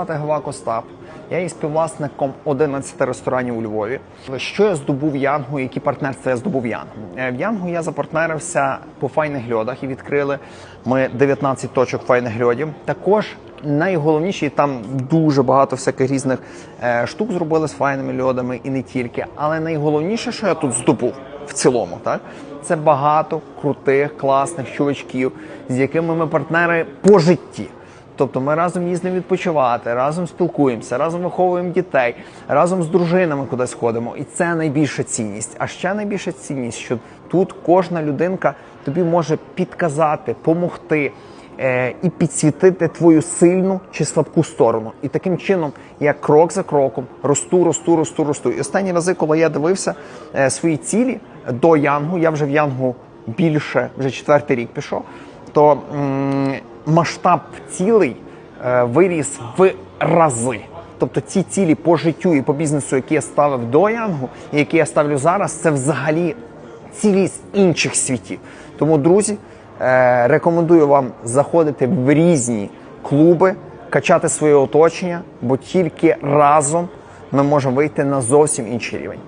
Звати Гавак Остап. Я є співвласником 11 ресторанів у Львові. Що я здобув Янгу? Які партнерства я здобув Янгу? Е, В Янгу я запартнерився по файних льодах і відкрили ми 19 точок файних льодів. Також найголовніше, і там дуже багато всяких різних е, штук зробили з файними льодами і не тільки. Але найголовніше, що я тут здобув в цілому, так це багато крутих, класних чувачків, з якими ми партнери по житті. Тобто ми разом їздимо відпочивати, разом спілкуємося, разом виховуємо дітей, разом з дружинами кудись ходимо. І це найбільша цінність. А ще найбільша цінність, що тут кожна людинка тобі може підказати, помогти е, і підсвітити твою сильну чи слабку сторону. І таким чином я крок за кроком росту, росту, росту, росту. І останні рази, коли я дивився е, свої цілі до Янгу, я вже в Янгу більше, вже четвертий рік пішов, то масштаб цілей е, виріс в рази. Тобто ці цілі по життю і по бізнесу, які я ставив до Янгу, і які я ставлю зараз, це взагалі цілі з інших світів. Тому, друзі, е, рекомендую вам заходити в різні клуби, качати своє оточення, бо тільки разом ми можемо вийти на зовсім інший рівень.